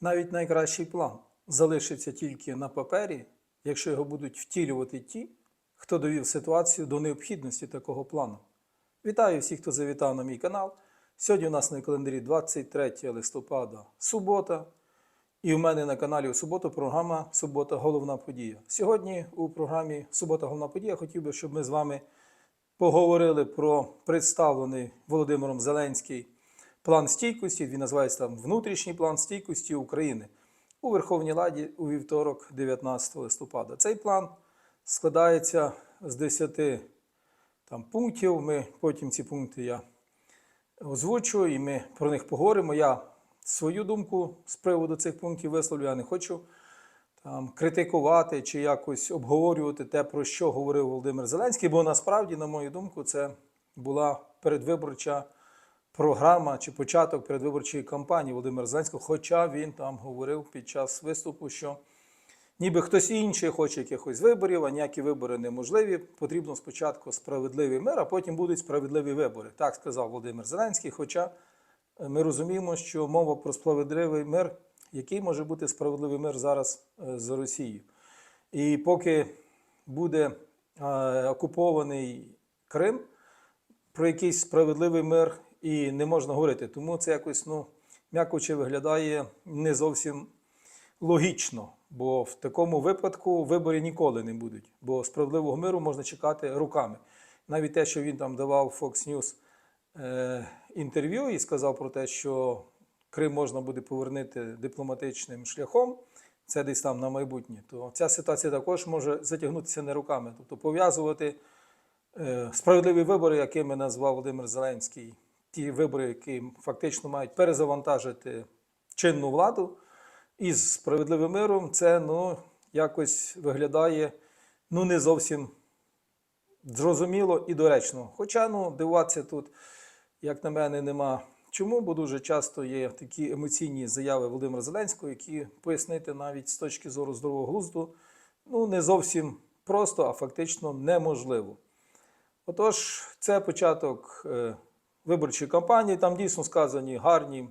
Навіть найкращий план залишиться тільки на папері, якщо його будуть втілювати ті, хто довів ситуацію до необхідності такого плану. Вітаю всіх, хто завітав на мій канал. Сьогодні у нас на календарі 23 листопада, субота. І у мене на каналі у суботу програма Субота Головна подія. Сьогодні у програмі Субота Головна подія хотів би, щоб ми з вами поговорили про представлений Володимиром Зеленський план стійкості. Він називається там внутрішній план стійкості України у Верховній Раді у вівторок, 19 листопада. Цей план складається з 10 там, пунктів. Ми потім ці пункти я озвучу і ми про них поговоримо. Я свою думку з приводу цих пунктів висловлю. Я не хочу там критикувати чи якось обговорювати те, про що говорив Володимир Зеленський, бо насправді, на мою думку, це була передвиборча програма чи початок передвиборчої кампанії Володимира Зеленського, хоча він там говорив під час виступу, що ніби хтось інший хоче якихось виборів, а ніякі вибори неможливі. Потрібно спочатку справедливий мир, а потім будуть справедливі вибори. Так сказав Володимир Зеленський. Хоча е, ми розуміємо, що мова про справедливий мир, який може бути справедливий мир зараз е, з Росією. І поки буде е, окупований Крим, про якийсь справедливий мир і не можна говорити. Тому це якось, ну, м'яко чи виглядає не зовсім логічно. Бо в такому випадку вибори ніколи не будуть. Бо справедливого миру можна чекати руками. Навіть те, що він там давав Fox News е, інтерв'ю і сказав про те, що Крим можна буде повернути дипломатичним шляхом, це десь там на майбутнє, то ця ситуація також може затягнутися не руками. Тобто пов'язувати е, справедливі вибори, якими назвав Володимир Зеленський, ті вибори, які фактично мають перезавантажити чинну владу із справедливим миром, це ну, якось виглядає ну, не зовсім зрозуміло і доречно. Хоча ну, дивуватися тут, як на мене, нема чому, бо дуже часто є такі емоційні заяви Володимира Зеленського, які пояснити навіть з точки зору здорового глузду ну, не зовсім просто, а фактично неможливо. Отож, це початок виборчої кампанії. Там дійсно сказані гарні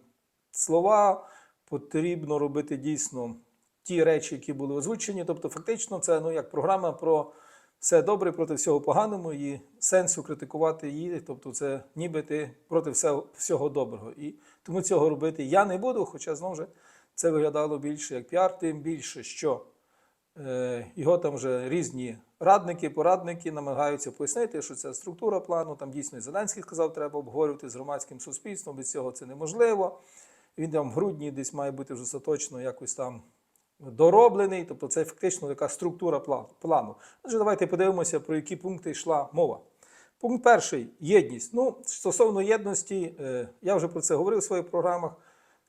слова. Потрібно робити дійсно ті речі, які були озвучені. Тобто, фактично, це ну, як програма про все добре проти всього поганого і сенсу критикувати її. Тобто, це ніби ти проти всього, доброго. І тому цього робити я не буду, хоча знову ж це виглядало більше як піар, тим більше, що його там вже різні радники, порадники намагаються пояснити, що це структура плану. Там дійсно і Зеленський сказав, треба обговорювати з громадським суспільством, без цього це неможливо. Він там в грудні десь має бути вже остаточно якось там дороблений. Тобто це фактично така структура плану. Отже, давайте подивимося, про які пункти йшла мова. Пункт перший єдність. Ну, стосовно єдності, е, я вже про це говорив у своїх програмах.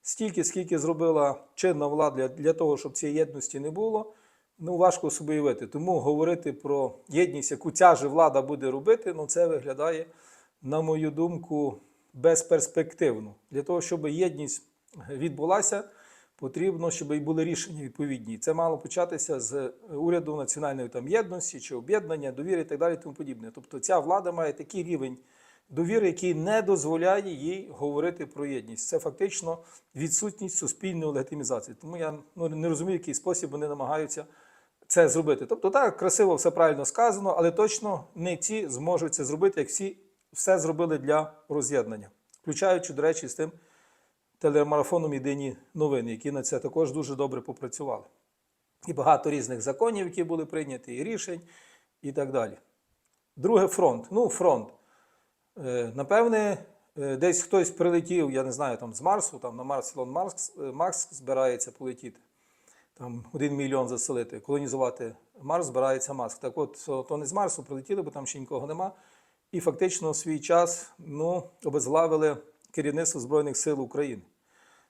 Стільки, скільки зробила чинна влада для того, щоб цієї єдності не було, ну важко собі уявити. Тому говорити про єдність, яку ця же влада буде робити, ну це виглядає, на мою думку, безперспективно. Для того, щоб єдність відбулася, потрібно, щоб і були рішення відповідні. Це мало початися з уряду національної там єдності чи об'єднання, довіри і так далі. Тому подібне. Тобто ця влада має такий рівень довіри, який не дозволяє їй говорити про єдність. Це фактично відсутність суспільної легітимізації. Тому я ну, не розумію, в який спосіб вони намагаються це зробити. Тобто, так, красиво все правильно сказано, але точно не ці зможуть це зробити, як всі все зробили для роз'єднання, включаючи, до речі, з тим телемарафоном Єдині новини, які на це також дуже добре попрацювали. І багато різних законів, які були прийняті, і рішень, і так далі. Друге фронт. Ну, фронт. Е, Напевне, е, десь хтось прилетів, я не знаю, там з Марсу, там на Марс Ілон Маркс, е, збирається полетіти. Там один мільйон заселити, колонізувати Марс, збирається Маск. Так от, то- не з Марсу прилетіли, бо там ще нікого нема. І фактично в свій час ну, обезглавили керівництво Збройних сил України.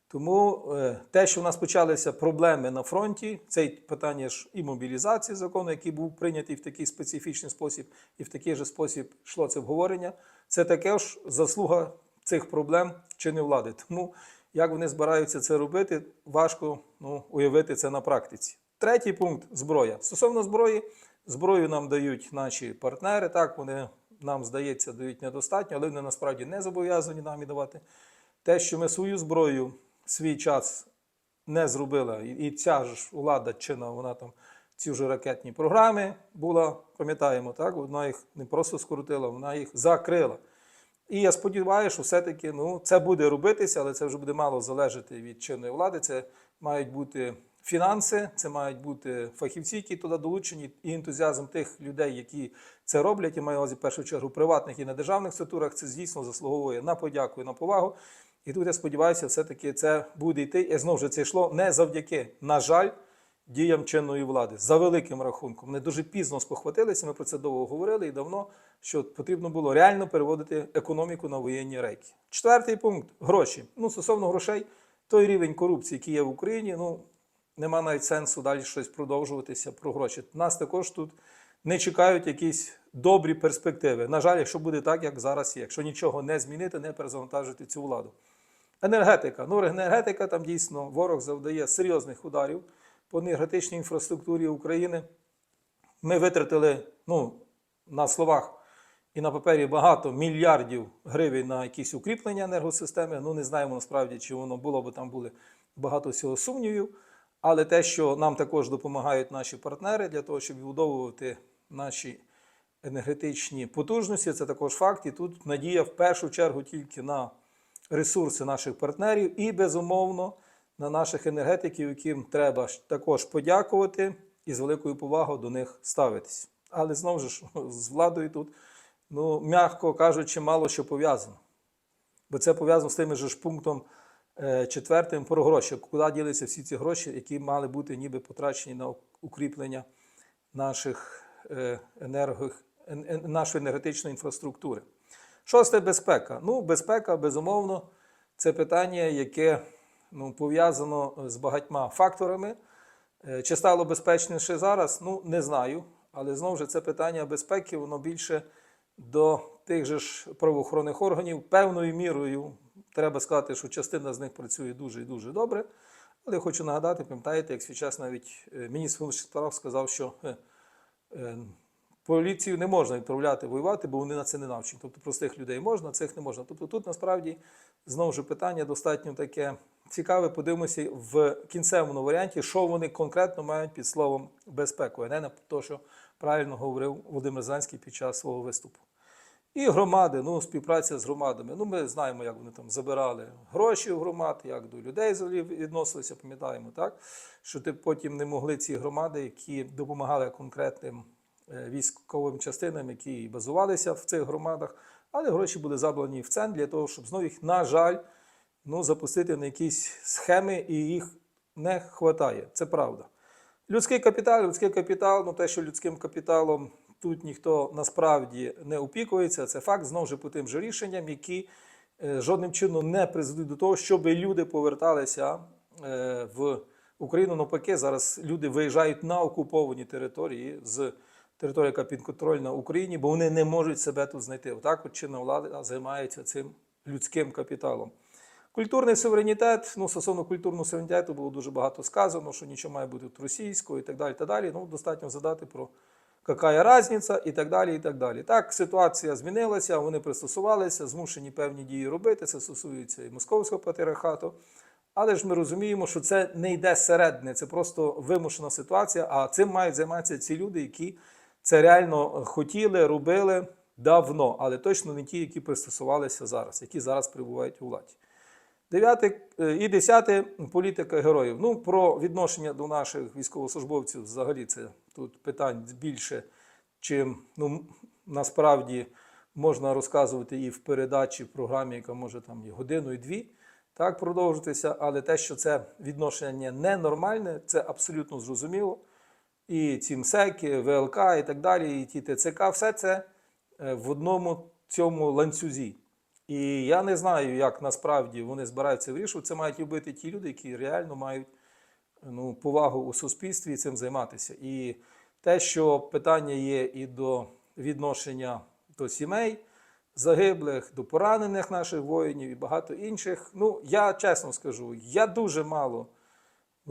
Тому е, те, що в нас почалися проблеми на фронті, це питання ж і мобілізації закону, який був прийнятий в такий специфічний спосіб, і в такий же спосіб йшло це обговорення, це таке ж заслуга цих проблем чинної влади. Тому як вони збираються це робити, важко ну, уявити це на практиці. Третій пункт зброя. Стосовно зброї, зброю нам дають наші партнери. Так, вони нам здається, дають недостатньо, але вони насправді не зобов'язані нам і давати. Те, що ми свою зброю свій час не зробила, і, ця ж влада чинна, вона там ці вже ракетні програми була, пам'ятаємо, так? Вона їх не просто скоротила, вона їх закрила. І я сподіваюся, що все-таки ну, це буде робитися, але це вже буде мало залежати від чинної влади. Це мають бути фінанси, це мають бути фахівці, які туди долучені, і ентузіазм тих людей, які це роблять. Я маю в першу чергу приватних і на державних структурах. Це звісно заслуговує на подяку і на повагу. І тут я сподіваюся, все-таки це буде йти. І знову ж це йшло не завдяки, на жаль, діям чинної влади за великим рахунком. Вони дуже пізно спохватилися. Ми про це довго говорили і давно, що потрібно було реально переводити економіку на воєнні рейки. Четвертий пункт гроші. Ну, стосовно грошей, той рівень корупції, який є в Україні, ну нема навіть сенсу далі щось продовжуватися про гроші. Нас також тут не чекають якісь добрі перспективи. На жаль, якщо буде так, як зараз є, якщо нічого не змінити, не перезавантажити цю владу. Енергетика. Ну, енергетика там дійсно ворог завдає серйозних ударів по енергетичній інфраструктурі України. Ми витратили ну, на словах і на папері багато мільярдів гривень на якісь укріплення енергосистеми. Ну, не знаємо насправді, чи воно було, бо там були багато всього сумнівів. Але те, що нам також допомагають наші партнери для того, щоб відбудовувати наші енергетичні потужності, це також факт. І тут надія в першу чергу тільки на ресурси наших партнерів і, безумовно, на наших енергетиків, яким треба також подякувати і з великою повагою до них ставитись. Але знову ж з владою тут, ну, м'яко кажучи, мало що пов'язано. Бо це пов'язано з тим ж пунктом е, четвертим про гроші. Куди ділися всі ці гроші, які мали бути ніби потрачені на укріплення наших е, енерго, ен- ен- нашої енергетичної інфраструктури. Шосте безпека. Ну, безпека, безумовно, це питання, яке ну, пов'язано з багатьма факторами. Е, Чи стало безпечніше зараз? Ну, не знаю. Але знову ж це питання безпеки, воно більше до тих же ж правоохоронних органів. Певною мірою треба сказати, що частина з них працює дуже і дуже добре. Але я хочу нагадати, пам'ятаєте, як свій час навіть е, міністр внутрішніх справ сказав, що е, е, поліцію не можна відправляти воювати, бо вони на це не навчені. Тобто простих людей можна, цих не можна. Тобто тут насправді знову ж питання достатньо таке цікаве. Подивимося в кінцевому варіанті, що вони конкретно мають під словом безпеку, а не на те, що правильно говорив Володимир Зеленський під час свого виступу. І громади, ну, співпраця з громадами. Ну, ми знаємо, як вони там забирали гроші у громад, як до людей відносилися, пам'ятаємо, так? Що ти потім не могли ці громади, які допомагали конкретним е, військовим частинам, які базувалися в цих громадах, але гроші були забрані в центр для того, щоб знову їх, на жаль, ну, запустити на якісь схеми, і їх не вистачає. Це правда. Людський капітал, людський капітал, ну те, що людським капіталом тут ніхто насправді не опікується, це факт знову ж по тим же рішенням, які е, жодним чином не призведуть до того, щоб люди поверталися е, в Україну. Навпаки, зараз люди виїжджають на окуповані території з території, яка підконтрольна Україні, бо вони не можуть себе тут знайти. Отак от чинна влада займається цим людським капіталом. Культурний суверенітет, ну, стосовно культурного суверенітету було дуже багато сказано, що нічого має бути російською і так далі. так далі. Ну, достатньо задати про яка різниця і так далі. і Так, далі. Так, ситуація змінилася, вони пристосувалися, змушені певні дії робити. Це стосується і московського патріархату. Але ж ми розуміємо, що це не йде зсередини, це просто вимушена ситуація. А цим мають займатися ці люди, які це реально хотіли, робили давно, але точно не ті, які пристосувалися зараз, які зараз перебувають у владі. Дев'яте е, і десяте політика героїв. Ну, про відношення до наших військовослужбовців взагалі це тут питань більше, чим ну, насправді можна розказувати і в передачі, в програмі, яка може там і годину, і дві, так продовжитися. Але те, що це відношення ненормальне, це абсолютно зрозуміло. І ці МСЕКи, ВЛК і так далі, і ті ТЦК, все це е, в одному цьому ланцюзі. І я не знаю, як насправді вони збираються вирішувати. Це мають робити ті люди, які реально мають ну, повагу у суспільстві цим займатися. І те, що питання є і до відношення до сімей загиблих, до поранених наших воїнів і багато інших. Ну, я чесно скажу, я дуже мало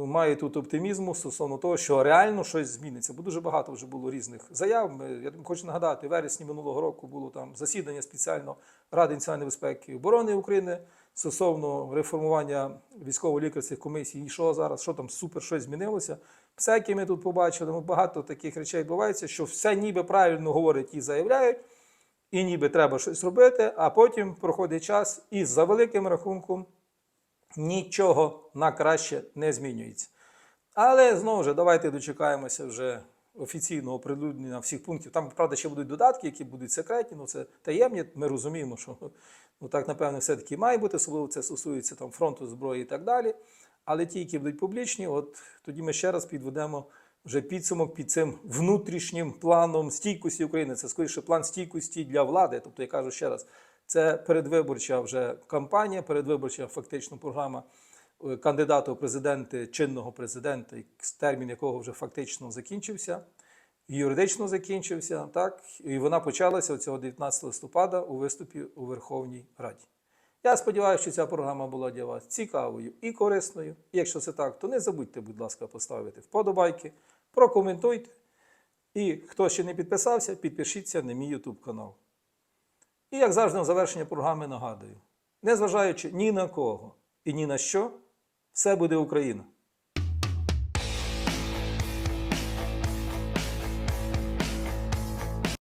маю тут оптимізму стосовно того, що реально щось зміниться. Бо дуже багато вже було різних заяв. Ми, я хочу нагадати, в вересні минулого року було там засідання спеціально Ради національної безпеки і оборони України стосовно реформування військово-лікарських комісій. І що зараз, що там супер щось змінилося. Псеки ми тут побачили, ну, багато таких речей відбувається, що все ніби правильно говорять і заявляють, і ніби треба щось робити, а потім проходить час і за великим рахунком нічого на краще не змінюється. Але знову ж, давайте дочекаємося вже офіційного оприлюднення всіх пунктів. Там, правда, ще будуть додатки, які будуть секретні, ну це таємні. Ми розуміємо, що ну, так, напевно, все-таки має бути, особливо це стосується там, фронту зброї і так далі. Але ті, які будуть публічні, от тоді ми ще раз підведемо вже підсумок під цим внутрішнім планом стійкості України. Це скоріше план стійкості для влади. Тобто, я кажу ще раз, це передвиборча вже кампанія, передвиборча фактично програма кандидата у президенти, чинного президента, термін якого вже фактично закінчився, юридично закінчився, так, і вона почалася цього 19 листопада у виступі у Верховній Раді. Я сподіваюся, що ця програма була для вас цікавою і корисною. І якщо це так, то не забудьте, будь ласка, поставити вподобайки, прокоментуйте. І хто ще не підписався, підпишіться на мій YouTube канал. І як завжди на завершення програми нагадую: незважаючи ні на кого і ні на що, все буде Україна.